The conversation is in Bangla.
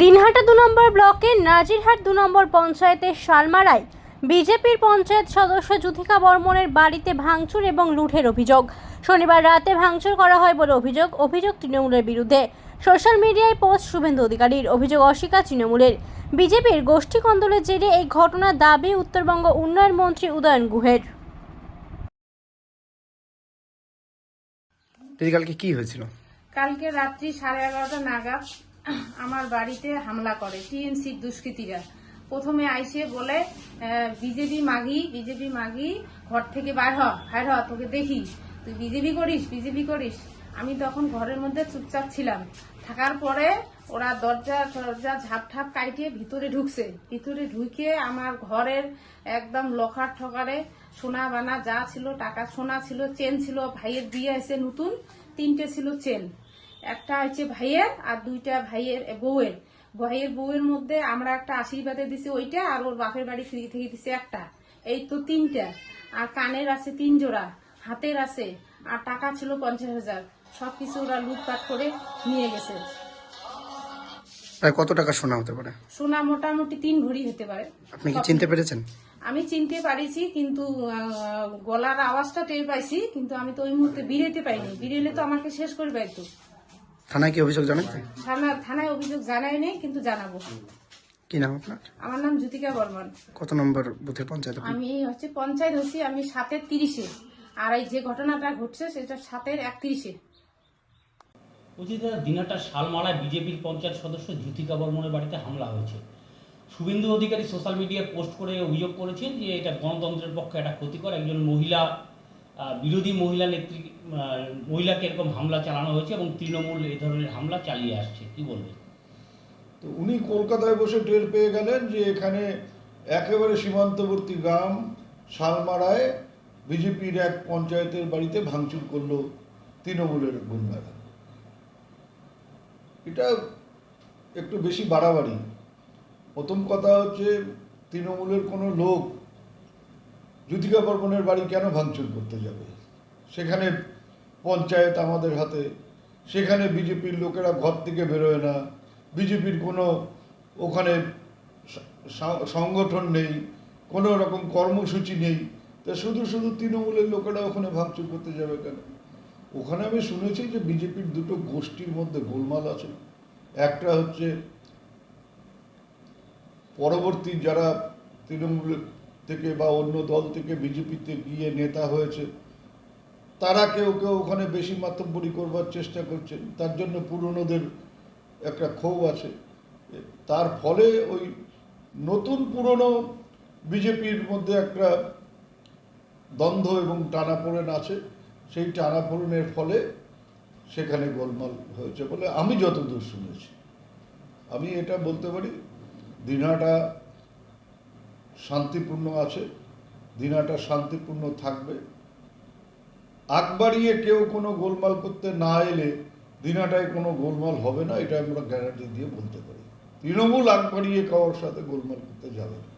দিনহাটা দু নম্বর ব্লকের নাজিরহাট দু নম্বর পঞ্চায়েতের শালমারায় বিজেপির পঞ্চায়েত সদস্য যুথিকা বর্মনের বাড়িতে ভাঙচুর এবং লুঠের অভিযোগ। শনিবার রাতে ভাঙচুর করা হয় বলে অভিযোগ অভিযোগ তৃণমূলের বিরুদ্ধে। সোশ্যাল মিডিয়ায় পোস্ট শুভেন্দু অধিকারীর অভিযোগ অস্বীকার তৃণমূলের। বিজেপির গোষ্ঠী কন্দলের জেরে এই ঘটনার দাবি উত্তরবঙ্গ উন্নয়ন মন্ত্রী উদয়ন গুহের। কালকে কি হয়েছিল? কালকে রাত্রি সাড়ে এগারোটা নাগাদ আমার বাড়িতে হামলা করে, টিএমসি দুষ্কৃতীরা। প্রথমে আইসে বলে বিজেপি মাগি বিজেপি মাগি, ঘর থেকে বার হ, বাইর হ, তোকে দেখি। তুই বিজেপি করিস বিজেপি করিস। আমি তখন ঘরের মধ্যে চুপচাপ ছিলাম। থাকার পরে ওরা দরজা দরজা ঝাপ ঠাপ কাটিয়ে ভিতরে ঢুকছে। ভিতরে ঢুকে আমার ঘরের একদম লকার ঠকারে সোনা বানা যা ছিল, টাকা সোনা ছিল, চেন ছিল, ভাইয়ের বিয়ে আছে নতুন, তিনটে ছিল চেন। একটা হচ্ছে ভাইয়ের আর দুইটা ভাইয়ের বউয়ের। ভাইয়ের বউয়ের মধ্যে আমরা একটা আশীর্বাদে দিছি ওইটা আর ওর বাপের বাড়ি ফিরে থেকে দিছি একটা। এই তো তিনটা। আর কানের আছে তিন জোড়া হাতের আছে আর টাকা ছিল পঞ্চাশ হাজার। সবকিছু ওরা লুটপাট করে নিয়ে গেছে। কত টাকা শোনা হতে পারে? সোনা মোটামুটি তিন ভরি হতে পারে। আপনি কি চিনতে পেরেছেন? আমি চিনতে পারিছি কিন্তু গলার আওয়াজটা টের পাইছি কিন্তু আমি তো ওই মুহূর্তে বিরেতে পাইনি বিরেলে তো আমাকে শেষ করে পাইতো থানায় কি অভিযোগ জানাচ্ছেন থানা থানায় অভিযোগ জানাই নেই কিন্তু জানাব। কি নাম আপনার? আমার নাম জ্যোতিকা বর্মন। কত নম্বর বুথের পঞ্চায়েত? আমি হচ্ছে পঞ্চায়েত হচ্ছি আমি সাতের তিরিশে। আর এই যে ঘটনাটা ঘটছে সেটা সাতের একত্রিশে। বলছি দিনাটা শালমালায় বিজেপির পঞ্চায়েত সদস্য জ্যোতিকা বর্মনের বাড়িতে হামলা হয়েছে। শুভেন্দু অধিকারী সোশ্যাল মিডিয়ায় পোস্ট করে অভিযোগ করেছেন যে এটা গণতন্ত্রের পক্ষে একটা ক্ষতিকর। একজন মহিলা আহ, বিরোধী মহিলা নেত্রী মহিলাকে এরকম হামলা চালানো হয়েছে এবং তৃণমূল এই ধরনের হামলা চালিয়ে আসছে, কি বলবেন? তো উনি কলকাতায় বসে টের পেয়ে গেলেন যে এখানে একেবারে সীমান্তবর্তী গ্রাম শালমারায় বিজেপির এক পঞ্চায়েতের বাড়িতে ভাঙচুর করল তৃণমূলের গুন্ডারা। এটা একটু বেশি বাড়াবাড়ি। প্রথম কথা হচ্ছে তৃণমূলের কোনো লোক জ্যোতিকা বর্মনের বাড়ি কেন ভাঙচুর করতে যাবে? সেখানে পঞ্চায়েত আমাদের হাতে। সেখানে বিজেপির লোকেরা ঘর থেকে বেরোয় না। বিজেপির কোনো ওখানে সংগঠন নেই, কোনো রকম কর্মসূচি নেই। তা শুধু শুধু তৃণমূলের লোকেরা ওখানে ভাঙচুর করতে যাবে কেন? ওখানে আমি শুনেছি যে বিজেপির দুটো গোষ্ঠীর মধ্যে গোলমাল আছে। একটা হচ্ছে পরবর্তী যারা তৃণমূল থেকে বা অন্য দল থেকে বিজেপিতে গিয়ে নেতা হয়েছে তারা কেউ কেউ ওখানে বেশি মাতব্বরি করবার চেষ্টা করছেন। তার জন্য পুরনোদের একটা ক্ষোভ আছে। তার ফলে ওই নতুন পুরনো বিজেপির মধ্যে একটা দ্বন্দ্ব এবং টানাপোড়েন আছে। সেই টানাপোড়েনের ফলে সেখানে গোলমাল হয়েছে বলে আমি যতদূর শুনেছি। আমি এটা বলতে পারি, দিনহাটা শান্তিপূর্ণ আছে, দিনহাটা শান্তিপূর্ণ থাকবে। আগ বাড়িয়ে কেউ কোনো গোলমাল করতে না এলে দিনাটায় কোনো গোলমাল হবে না এটা আমরা গ্যারান্টি দিয়ে বলতে পারি। তৃণমূল আগ বাড়িয়ে কারোর সাথে গোলমাল করতে যাবে না।